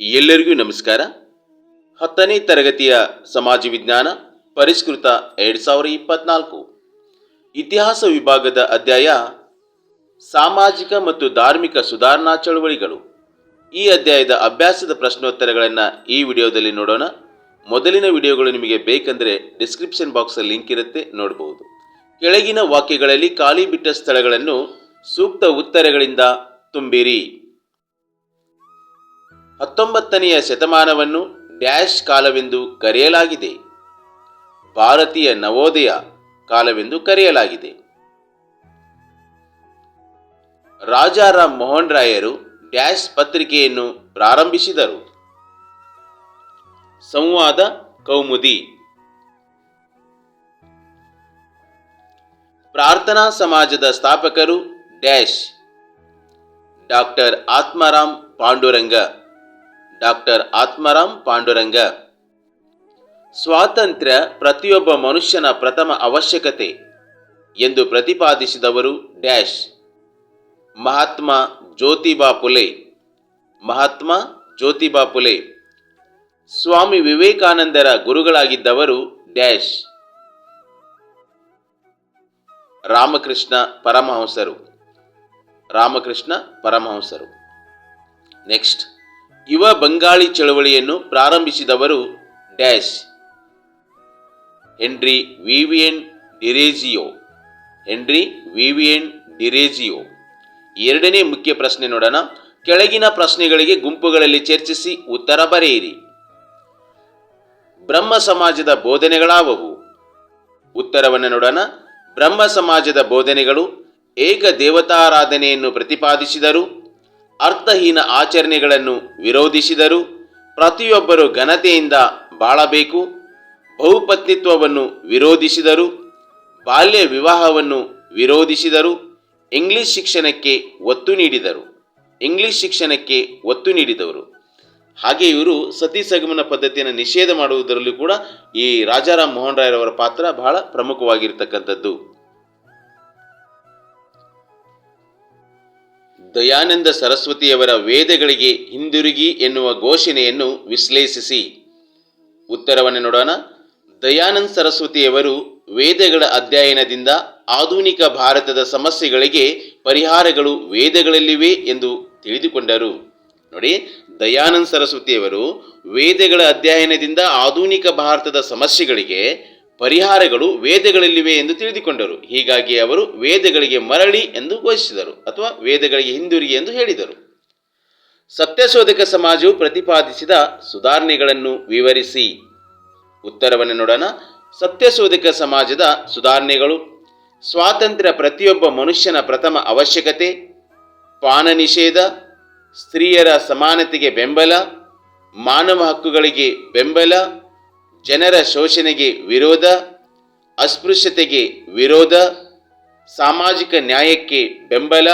ಎಲ್ಲರಿಗೂ ನಮಸ್ಕಾರ. ಹತ್ತನೇ ತರಗತಿಯ ಸಮಾಜ ವಿಜ್ಞಾನ ಪರಿಷ್ಕೃತ ಎರಡು ಸಾವಿರ ಇಪ್ಪತ್ನಾಲ್ಕು. ಇತಿಹಾಸ ವಿಭಾಗದ ಅಧ್ಯಾಯ, ಸಾಮಾಜಿಕ ಮತ್ತು ಧಾರ್ಮಿಕ ಸುಧಾರಣಾ ಚಳುವಳಿಗಳು. ಈ ಅಧ್ಯಾಯದ ಅಭ್ಯಾಸದ ಪ್ರಶ್ನೋತ್ತರಗಳನ್ನು ಈ ವಿಡಿಯೋದಲ್ಲಿ ನೋಡೋಣ. ಮೊದಲಿನ ವಿಡಿಯೋಗಳು ನಿಮಗೆ ಬೇಕೆಂದರೆ ಡಿಸ್ಕ್ರಿಪ್ಷನ್ ಬಾಕ್ಸಲ್ಲಿ ಲಿಂಕ್ ಇರುತ್ತೆ ನೋಡಬಹುದು ಕೆಳಗಿನ ವಾಕ್ಯಗಳಲ್ಲಿ ಖಾಲಿ ಬಿಟ್ಟ ಸ್ಥಳಗಳನ್ನು ಸೂಕ್ತ ಉತ್ತರಗಳಿಂದ ತುಂಬಿರಿ. ಹತ್ತೊಂಬತ್ತನೆಯ ಶತಮಾನವನ್ನು ಡ್ಯಾಶ್ ಕಾಲವೆಂದು ಕರೆಯಲಾಗಿದೆ. ಭಾರತೀಯ ನವೋದಯ ಕಾಲವೆಂದು ಕರೆಯಲಾಗಿದೆ. ರಾಜಾರಾಮ್ ಮೋಹನ್ ರಾಯರು ಡ್ಯಾಶ್ ಪತ್ರಿಕೆಯನ್ನು ಪ್ರಾರಂಭಿಸಿದರು. ಸಂವಾದ ಕೌಮುದಿ. ಪ್ರಾರ್ಥನಾ ಸಮಾಜದ ಸ್ಥಾಪಕರು dash. Doctor Atmaram Pandurang. Doctor Atmaram Pandurang. ಸ್ವಾತಂತ್ರ್ಯ ಪ್ರತಿಯೊಬ್ಬ ಮನುಷ್ಯನ ಪ್ರಥಮ ಅವಶ್ಯಕತೆ ಎಂದು ಪ್ರತಿಪಾದಿಸಿದವರು ಡ್ಯಾಶ್. ಮಹಾತ್ಮ ಜ್ಯೋತಿಬಾ ಫುಲೆ ಮಹಾತ್ಮ ಜ್ಯೋತಿಬಾ ಫುಲೆ ಸ್ವಾಮಿ ವಿವೇಕಾನಂದರ ಗುರುಗಳಾಗಿದ್ದವರು ಡ್ಯಾಶ್. ರಾಮಕೃಷ್ಣ ಪರಮಹಂಸರು. ರಾಮಕೃಷ್ಣ ಪರಮಹಂಸರು. ನೆಕ್ಸ್ಟ್. ಯುವ ಬಂಗಾಳಿ ಚಳವಳಿಯನ್ನು ಪ್ರಾರಂಭಿಸಿದವರು dash. Henry Vivian Derozio. Henry Vivian Derozio. ಎರಡನೇ ಮುಖ್ಯ ಪ್ರಶ್ನೆ ನೋಡೋಣ. ಕೆಳಗಿನ ಪ್ರಶ್ನೆಗಳಿಗೆ ಗುಂಪುಗಳಲ್ಲಿ ಚರ್ಚಿಸಿ ಉತ್ತರ ಬರೆಯಿರಿ. ಬ್ರಹ್ಮ ಸಮಾಜದ ಬೋಧನೆಗಳಾವವು? ಉತ್ತರವನ್ನು ನೋಡೋಣ. ಬ್ರಹ್ಮ ಸಮಾಜದ ಬೋಧನೆಗಳು ಏಕ ದೇವತಾರಾಧನೆಯನ್ನು ಪ್ರತಿಪಾದಿಸಿದರು. ಅರ್ಥಹೀನ ಆಚರಣೆಗಳನ್ನು ವಿರೋಧಿಸಿದರು ಪ್ರತಿಯೊಬ್ಬರು ಘನತೆಯಿಂದ ಬಾಳಬೇಕು, ಬಹುಪತ್ನಿತ್ವವನ್ನು ವಿರೋಧಿಸಿದರು, ಬಾಲ್ಯ ವಿವಾಹವನ್ನು ವಿರೋಧಿಸಿದರು ಇಂಗ್ಲಿಷ್ ಶಿಕ್ಷಣಕ್ಕೆ ಒತ್ತು ನೀಡಿದರು. ಇಂಗ್ಲಿಷ್ ಶಿಕ್ಷಣಕ್ಕೆ ಒತ್ತು ನೀಡಿದವರು. ಹಾಗೆ ಇವರು ಸತಿ ಸಗಮನ ಪದ್ಧತಿಯನ್ನು ನಿಷೇಧ ಮಾಡುವುದರಲ್ಲೂ ಕೂಡ ಈ ರಾಜಾರಾಮ್ ಮೋಹನ್ ರಾಯರವರ ಪಾತ್ರ ಬಹಳ ಪ್ರಮುಖವಾಗಿರ್ತಕ್ಕಂಥದ್ದು. ದಯಾನಂದ ಸರಸ್ವತಿಯವರ ವೇದಗಳಿಗೆ ಹಿಂದಿರುಗಿ ಎನ್ನುವ ಘೋಷಣೆಯನ್ನು ವಿಶ್ಲೇಷಿಸಿ. ಉತ್ತರವನ್ನು ನೋಡೋಣ. ದಯಾನಂದ ಸರಸ್ವತಿಯವರು ವೇದಗಳ ಅಧ್ಯಯನದಿಂದ ಆಧುನಿಕ ಭಾರತದ ಸಮಸ್ಯೆಗಳಿಗೆ ಪರಿಹಾರಗಳು ವೇದಗಳಲ್ಲಿವೆ ಎಂದು ತಿಳಿದುಕೊಂಡರು. ನೋಡಿ, ದಯಾನಂದ ಸರಸ್ವತಿಯವರು ವೇದಗಳ ಅಧ್ಯಯನದಿಂದ ಆಧುನಿಕ ಭಾರತದ ಸಮಸ್ಯೆಗಳಿಗೆ ಪರಿಹಾರಗಳು ವೇದಗಳಲ್ಲಿವೆ ಎಂದು ತಿಳಿದುಕೊಂಡರು. ಹೀಗಾಗಿ ಅವರು ವೇದಗಳಿಗೆ ಮರಳಿ ಎಂದು ಘೋಷಿಸಿದರು, ಅಥವಾ ವೇದಗಳಿಗೆ ಹಿಂದಿರುಗಿ ಎಂದು ಹೇಳಿದರು. ಸತ್ಯಶೋಧಕ ಸಮಾಜವು ಪ್ರತಿಪಾದಿಸಿದ ಸುಧಾರಣೆಗಳನ್ನು ವಿವರಿಸಿ. ಉತ್ತರವನ್ನು ನೋಡೋಣ. ಸತ್ಯಶೋಧಕ ಸಮಾಜದ ಸುಧಾರಣೆಗಳು. ಸ್ವಾತಂತ್ರ್ಯ ಪ್ರತಿಯೊಬ್ಬ ಮನುಷ್ಯನ ಪ್ರಥಮ ಅವಶ್ಯಕತೆ, ಪಾನ ನಿಷೇಧ, ಸ್ತ್ರೀಯರ ಸಮಾನತೆಗೆ ಬೆಂಬಲ, ಮಾನವ ಹಕ್ಕುಗಳಿಗೆ ಬೆಂಬಲ ಜನರ ಶೋಷಣೆಗೆ ವಿರೋಧ, ಅಸ್ಪೃಶ್ಯತೆಗೆ ವಿರೋಧ, ಸಾಮಾಜಿಕ ನ್ಯಾಯಕ್ಕೆ ಬೆಂಬಲ,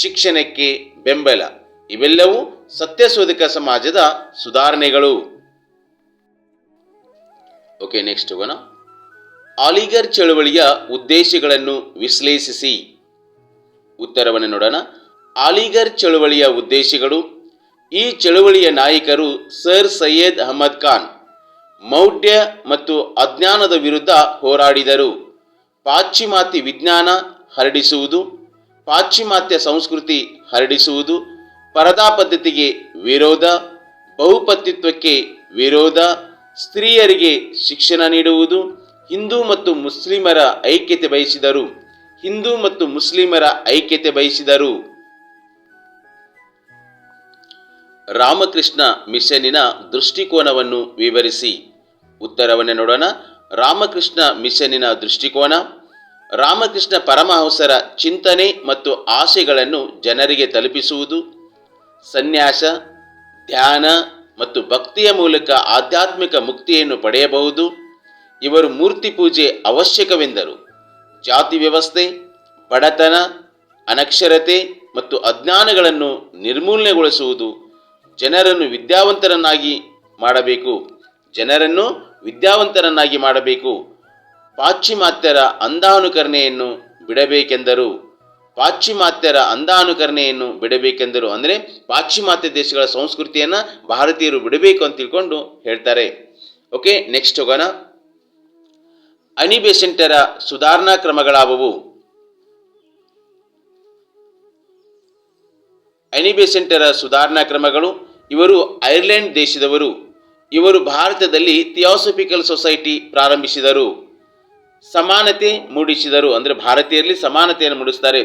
ಶಿಕ್ಷಣಕ್ಕೆ ಬೆಂಬಲ. ಇವೆಲ್ಲವೂ ಸತ್ಯಶೋಧಕ ಸಮಾಜದ ಸುಧಾರಣೆಗಳು. ಓಕೆ ನೆಕ್ಸ್ಟ್ ಹೋಗೋಣ ಆಲಿಗರ್ ಚಳವಳಿಯ ಉದ್ದೇಶಗಳನ್ನು ವಿಶ್ಲೇಷಿಸಿ. ಉತ್ತರವನ್ನು ನೋಡೋಣ. ಆಲಿಗರ್ ಚಳವಳಿಯ ಉದ್ದೇಶಗಳು. ಈ ಚಳವಳಿಯ ನಾಯಕರು ಸರ್ ಸೈಯದ್ ಅಹಮದ್ ಖಾನ್. ಮೌಢ್ಯ ಮತ್ತು ಅಜ್ಞಾನದ ವಿರುದ್ಧ ಹೋರಾಡಿದರು. ಪಾಶ್ಚಿಮಾತ್ಯ ವಿಜ್ಞಾನ ಹರಡಿಸುವುದು, ಪಾಶ್ಚಿಮಾತ್ಯ ಸಂಸ್ಕೃತಿ ಹರಡಿಸುವುದು, ಪರದಾ ಪದ್ಧತಿಗೆ ವಿರೋಧ, ಬಹುಪತಿತ್ವಕ್ಕೆ ವಿರೋಧ, ಸ್ತ್ರೀಯರಿಗೆ ಶಿಕ್ಷಣ ನೀಡುವುದು, ಹಿಂದೂ ಮತ್ತು ಮುಸ್ಲಿಮರ ಐಕ್ಯತೆ ಬಯಸಿದರು. ಹಿಂದೂ ಮತ್ತು ಮುಸ್ಲಿಮರ ಐಕ್ಯತೆ ಬಯಸಿದರು. ರಾಮಕೃಷ್ಣ ಮಿಷನಿನ ದೃಷ್ಟಿಕೋನವನ್ನು ವಿವರಿಸಿ. ಉತ್ತರವನ್ನು ನೋಡೋಣ. ರಾಮಕೃಷ್ಣ ಮಿಷನ್ನಿನ ದೃಷ್ಟಿಕೋನ. ರಾಮಕೃಷ್ಣ ಪರಮಹಂಸರ ಚಿಂತನೆ ಮತ್ತು ಆಶೆಗಳನ್ನು ಜನರಿಗೆ ತಲುಪಿಸುವುದು. ಸನ್ಯಾಸ, ಧ್ಯಾನ ಮತ್ತು ಭಕ್ತಿಯ ಮೂಲಕ ಆಧ್ಯಾತ್ಮಿಕ ಮುಕ್ತಿಯನ್ನು ಪಡೆಯಬಹುದು. ಇವರು ಮೂರ್ತಿ ಪೂಜೆ ಅವಶ್ಯಕವೆಂದರು. ಜಾತಿ ವ್ಯವಸ್ಥೆ, ಬಡತನ, ಅನಕ್ಷರತೆ ಮತ್ತು ಅಜ್ಞಾನಗಳನ್ನು ನಿರ್ಮೂಲನೆಗೊಳಿಸುವುದು ಜನರನ್ನು ವಿದ್ಯಾವಂತರನ್ನಾಗಿ ಮಾಡಬೇಕು. ಜನರನ್ನು ವಿದ್ಯಾವಂತರನ್ನಾಗಿ ಮಾಡಬೇಕು. ಪಾಶ್ಚಿಮಾತ್ಯರ ಅಂಧಾನುಕರಣೆಯನ್ನು ಬಿಡಬೇಕೆಂದರು. ಪಾಶ್ಚಿಮಾತ್ಯರ ಅಂಧಾನುಕರಣೆಯನ್ನು ಬಿಡಬೇಕೆಂದರು ಅಂದರೆ ಪಾಶ್ಚಿಮಾತ್ಯ ದೇಶಗಳ ಸಂಸ್ಕೃತಿಯನ್ನು ಭಾರತೀಯರು ಬಿಡಬೇಕು ಅಂತ ತಿಳ್ಕೊಂಡು ಹೇಳ್ತಾರೆ. ಓಕೆ ನೆಕ್ಸ್ಟ್ ಹೋಗೋಣ. ಅನಿಬೆಸೆಂಟರ ಸುಧಾರಣಾ ಕ್ರಮಗಳಾವುವು. ಅನಿಬೆಸೆಂಟರ ಸುಧಾರಣಾ ಕ್ರಮಗಳು ಇವರು ಐರ್ಲೆಂಡ್ ದೇಶದವರು. ಇವರು ಭಾರತದಲ್ಲಿ ಥಿಯಾಸಫಿಕಲ್ ಸೊಸೈಟಿ ಪ್ರಾರಂಭಿಸಿದರು. ಸಮಾನತೆ ಮೂಡಿಸಿದರು. ಅಂದರೆ ಭಾರತೀಯರಲ್ಲಿ ಸಮಾನತೆಯನ್ನು ಮೂಡಿಸ್ತಾರೆ.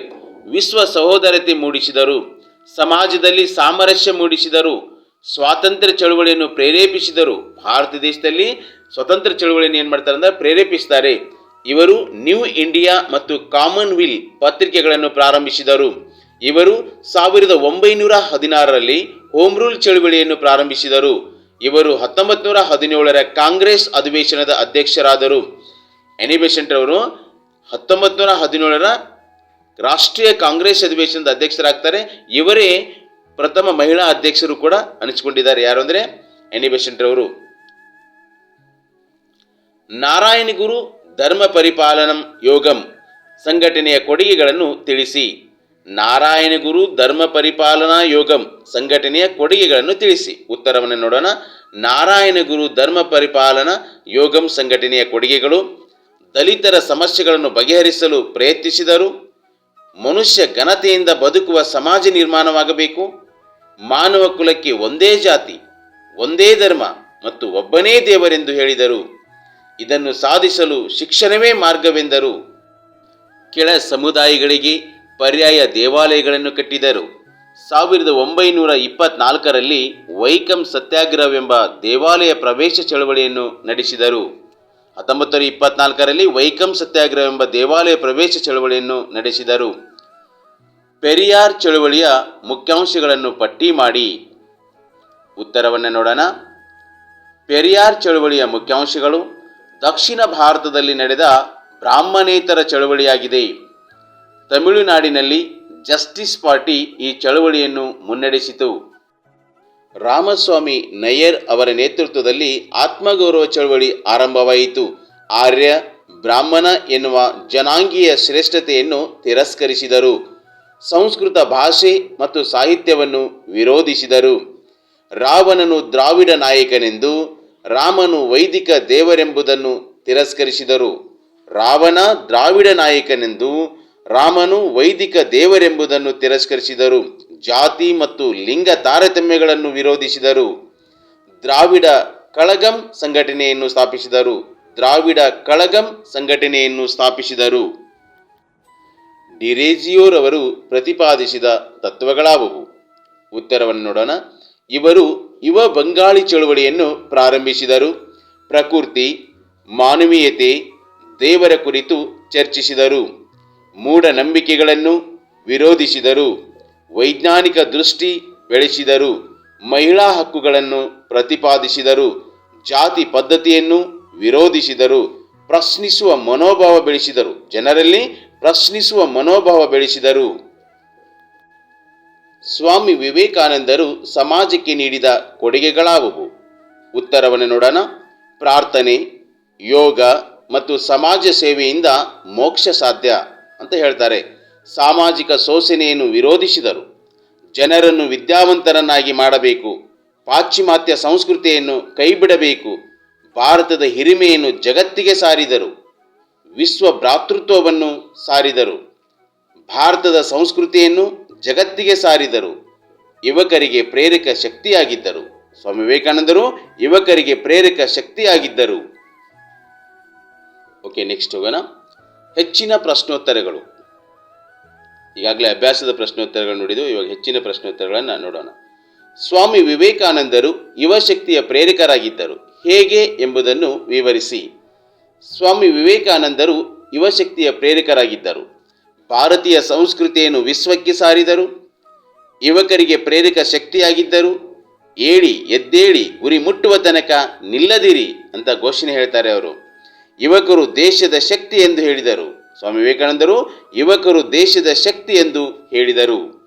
ವಿಶ್ವ ಸಹೋದರತೆ ಮೂಡಿಸಿದರು. ಸಮಾಜದಲ್ಲಿ ಸಾಮರಸ್ಯ ಮೂಡಿಸಿದರು. ಸ್ವಾತಂತ್ರ್ಯ ಚಳುವಳಿಯನ್ನು ಪ್ರೇರೇಪಿಸಿದರು. ಭಾರತ ದೇಶದಲ್ಲಿ ಸ್ವತಂತ್ರ ಚಳುವಳಿಯನ್ನು ಏನು ಮಾಡ್ತಾರೆ ಅಂದರೆ ಪ್ರೇರೇಪಿಸ್ತಾರೆ. ಇವರು ನ್ಯೂ ಇಂಡಿಯಾ ಮತ್ತು ಕಾಮನ್ವಿಲ್ ಪತ್ರಿಕೆಗಳನ್ನು ಪ್ರಾರಂಭಿಸಿದರು. ಇವರು ಸಾವಿರದ ಒಂಬೈನೂರ ಹದಿನಾರರಲ್ಲಿ ಹೋಮ್ ರೂಲ್ ಚಳುವಳಿಯನ್ನು ಪ್ರಾರಂಭಿಸಿದರು. ಇವರು ಹತ್ತೊಂಬತ್ತು ನೂರ ಹದಿನೇಳರ ಕಾಂಗ್ರೆಸ್ ಅಧಿವೇಶನದ ಅಧ್ಯಕ್ಷರಾದರು. ಎನಿ ಅವರು ಹತ್ತೊಂಬತ್ತು ನೂರ ಹದಿನೇಳರ ರಾಷ್ಟ್ರೀಯ ಕಾಂಗ್ರೆಸ್ ಅಧಿವೇಶನದ ಅಧ್ಯಕ್ಷರಾಗ್ತಾರೆ. ಇವರೇ ಪ್ರಥಮ ಮಹಿಳಾ ಅಧ್ಯಕ್ಷರು ಕೂಡ ಅನಿಸಿಕೊಂಡಿದ್ದಾರೆ. ಯಾರು ಅಂದರೆ ಎನಿ ಅವರು. ನಾರಾಯಣಗುರು ಧರ್ಮ ಪರಿಪಾಲನಂ ಯೋಗಂ ಸಂಘಟನೆಯ ಕೊಡುಗೆಗಳನ್ನು ತಿಳಿಸಿ. ನಾರಾಯಣ ಗುರು ಧರ್ಮ ಪರಿಪಾಲನಾ ಯೋಗಂ ಸಂಘಟನೆಯ ಕೊಡುಗೆಗಳನ್ನು ತಿಳಿಸಿ. ಉತ್ತರವನ್ನು ನೋಡೋಣ. ನಾರಾಯಣ ಗುರು ಧರ್ಮ ಪರಿಪಾಲನಾ ಯೋಗಂ ಸಂಘಟನೆಯ ಕೊಡುಗೆಗಳು. ದಲಿತರ ಸಮಸ್ಯೆಗಳನ್ನು ಬಗೆಹರಿಸಲು ಪ್ರಯತ್ನಿಸಿದರು. ಮನುಷ್ಯ ಘನತೆಯಿಂದ ಬದುಕುವ ಸಮಾಜ ನಿರ್ಮಾಣವಾಗಬೇಕು. ಮಾನವ ಕುಲಕ್ಕೆ ಒಂದೇ ಜಾತಿ, ಒಂದೇ ಧರ್ಮ ಮತ್ತು ಒಬ್ಬನೇ ದೇವರೆಂದು ಹೇಳಿದರು. ಇದನ್ನು ಸಾಧಿಸಲು ಶಿಕ್ಷಣವೇ ಮಾರ್ಗವೆಂದರು. ಕೆಳ ಸಮುದಾಯಗಳಿಗೆ ಪರ್ಯಾಯ ದೇವಾಲಯಗಳನ್ನು ಕಟ್ಟಿದರು. ಸಾವಿರದ ಒಂಬೈನೂರ ಇಪ್ಪತ್ನಾಲ್ಕರಲ್ಲಿ ವೈಕಂ ಸತ್ಯಾಗ್ರಹವೆಂಬ ದೇವಾಲಯ ಪ್ರವೇಶ ಚಳವಳಿಯನ್ನು ನಡೆಸಿದರು. ಹತ್ತೊಂಬತ್ತು ಇಪ್ಪತ್ನಾಲ್ಕರಲ್ಲಿ ವೈಕಂ ಸತ್ಯಾಗ್ರಹವೆಂಬ ದೇವಾಲಯ ಪ್ರವೇಶ ಚಳವಳಿಯನ್ನು ನಡೆಸಿದರು. ಪೆರಿಯಾರ್ ಚಳವಳಿಯ ಮುಖ್ಯಾಂಶಗಳನ್ನು ಪಟ್ಟಿ ಮಾಡಿ. ಉತ್ತರವನ್ನು ನೋಡೋಣ. ಪೆರಿಯಾರ್ ಚಳವಳಿಯ ಮುಖ್ಯಾಂಶಗಳು ದಕ್ಷಿಣ ಭಾರತದಲ್ಲಿ ನಡೆದ ಬ್ರಾಹ್ಮಣೇತರ ಚಳವಳಿಯಾಗಿದೆ. ತಮಿಳುನಾಡಿನಲ್ಲಿ ಜಸ್ಟಿಸ್ ಪಾರ್ಟಿ ಈ ಚಳವಳಿಯನ್ನು ಮುನ್ನಡೆಸಿತು. ರಾಮಸ್ವಾಮಿ ನಯ್ಯರ್ ಅವರ ನೇತೃತ್ವದಲ್ಲಿ ಆತ್ಮಗೌರವ ಚಳವಳಿ ಆರಂಭವಾಯಿತು. ಆರ್ಯ, ಬ್ರಾಹ್ಮಣ ಎನ್ನುವ ಜನಾಂಗೀಯ ಶ್ರೇಷ್ಠತೆಯನ್ನು ತಿರಸ್ಕರಿಸಿದರು. ಸಂಸ್ಕೃತ ಭಾಷೆ ಮತ್ತು ಸಾಹಿತ್ಯವನ್ನು ವಿರೋಧಿಸಿದರು. ರಾವಣನು ದ್ರಾವಿಡ ನಾಯಕನೆಂದು ರಾಮನು ವೈದಿಕ ದೇವರೆಂಬುದನ್ನು ತಿರಸ್ಕರಿಸಿದರು. ರಾವಣ ದ್ರಾವಿಡ ನಾಯಕನೆಂದು ರಾಮನು ವೈದಿಕ ದೇವರೆಂಬುದನ್ನು ತಿರಸ್ಕರಿಸಿದರು, ಜಾತಿ ಮತ್ತು ಲಿಂಗ ತಾರತಮ್ಯಗಳನ್ನು ವಿರೋಧಿಸಿದರು. ದ್ರಾವಿಡ ಕಳಗಂ ಸಂಘಟನೆಯನ್ನು ಸ್ಥಾಪಿಸಿದರು. ದ್ರಾವಿಡ ಕಳಗಂ ಸಂಘಟನೆಯನ್ನು ಸ್ಥಾಪಿಸಿದರು. ಡಿರೇಜಿಯೋರವರು ಪ್ರತಿಪಾದಿಸಿದ ತತ್ವಗಳಾವುವು? ಉತ್ತರವನ್ನು ನೋಡೋಣ. ಇವರು ಯುವ ಬಂಗಾಳಿ ಚಳುವಳಿಯನ್ನು ಪ್ರಾರಂಭಿಸಿದರು. ಪ್ರಕೃತಿ, ಮಾನವೀಯತೆ, ದೇವರ ಕುರಿತು ಚರ್ಚಿಸಿದರು. ಮೂಢನಂಬಿಕೆಗಳನ್ನು ವಿರೋಧಿಸಿದರು. ವೈಜ್ಞಾನಿಕ ದೃಷ್ಟಿ ಬೆಳೆಸಿದರು. ಮಹಿಳಾ ಹಕ್ಕುಗಳನ್ನು ಪ್ರತಿಪಾದಿಸಿದರು. ಜಾತಿ ಪದ್ಧತಿಯನ್ನು ವಿರೋಧಿಸಿದರು. ಪ್ರಶ್ನಿಸುವ ಮನೋಭಾವ ಬೆಳೆಸಿದರು. ಜನರಲ್ಲಿ ಪ್ರಶ್ನಿಸುವ ಮನೋಭಾವ ಬೆಳೆಸಿದರು. ಸ್ವಾಮಿ ವಿವೇಕಾನಂದರು ಸಮಾಜಕ್ಕೆ ನೀಡಿದ ಕೊಡುಗೆಗಳಾವುವು? ಉತ್ತರವನ್ನು ನೋಡೋಣ. ಪ್ರಾರ್ಥನೆ, ಯೋಗ ಮತ್ತು ಸಮಾಜ ಸೇವೆಯಿಂದ ಮೋಕ್ಷ ಸಾಧ್ಯ. ಅಂತ ಹೇಳ್ತಾರೆ. ಸಾಮಾಜಿಕ ಶೋಷಣೆಯನ್ನು ವಿರೋಧಿಸಿದರು. ಜನರನ್ನು ವಿದ್ಯಾವಂತರನ್ನಾಗಿ ಮಾಡಬೇಕು. ಪಾಶ್ಚಿಮಾತ್ಯ ಸಂಸ್ಕೃತಿಯನ್ನು ಕೈಬಿಡಬೇಕು. ಭಾರತದ ಹಿರಿಮೆಯನ್ನು ಜಗತ್ತಿಗೆ ಸಾರಿದರು. ವಿಶ್ವ ಭ್ರಾತೃತ್ವವನ್ನು ಸಾರಿದರು. ಭಾರತದ ಸಂಸ್ಕೃತಿಯನ್ನು ಜಗತ್ತಿಗೆ ಸಾರಿದರು. ಯುವಕರಿಗೆ ಪ್ರೇರಕ ಶಕ್ತಿಯಾಗಿದ್ದರು. ಸ್ವಾಮಿ ವಿವೇಕಾನಂದರು ಯುವಕರಿಗೆ ಪ್ರೇರಕ ಶಕ್ತಿಯಾಗಿದ್ದರು. ಓಕೆ ನೆಕ್ಸ್ಟ್ ಹೋಗೋಣ. ಹೆಚ್ಚಿನ ಪ್ರಶ್ನೋತ್ತರಗಳು. ಈಗಾಗಲೇ ಅಭ್ಯಾಸದ ಪ್ರಶ್ನೋತ್ತರಗಳು ನೋಡಿದ್ದು ಇವಾಗ ಹೆಚ್ಚಿನ ಪ್ರಶ್ನೋತ್ತರಗಳನ್ನು ನೋಡೋಣ. ಸ್ವಾಮಿ ವಿವೇಕಾನಂದರು ಯುವಶಕ್ತಿಯ ಪ್ರೇರಕರಾಗಿದ್ದರು. ಹೇಗೆ ಎಂಬುದನ್ನು ವಿವರಿಸಿ. ಸ್ವಾಮಿ ವಿವೇಕಾನಂದರು ಯುವಶಕ್ತಿಯ ಪ್ರೇರಕರಾಗಿದ್ದರು. ಭಾರತೀಯ ಸಂಸ್ಕೃತಿಯನ್ನು ವಿಶ್ವಕ್ಕೆ ಸಾರಿದರು. ಯುವಕರಿಗೆ ಪ್ರೇರಕ ಶಕ್ತಿಯಾಗಿದ್ದರು. ಏಳಿ ಎದ್ದೇಳಿ ಗುರಿ ಮುಟ್ಟುವ ತನಕ ನಿಲ್ಲದಿರಿ ಅಂತ ಘೋಷಣೆ ಹೇಳ್ತಾರೆ ಅವರು. ಯುವಕರು ದೇಶದ ಶಕ್ತಿ ಎಂದು ಹೇಳಿದರು. ಸ್ವಾಮಿ ವಿವೇಕಾನಂದರು ಯುವಕರು ದೇಶದ ಶಕ್ತಿ ಎಂದು ಹೇಳಿದರು.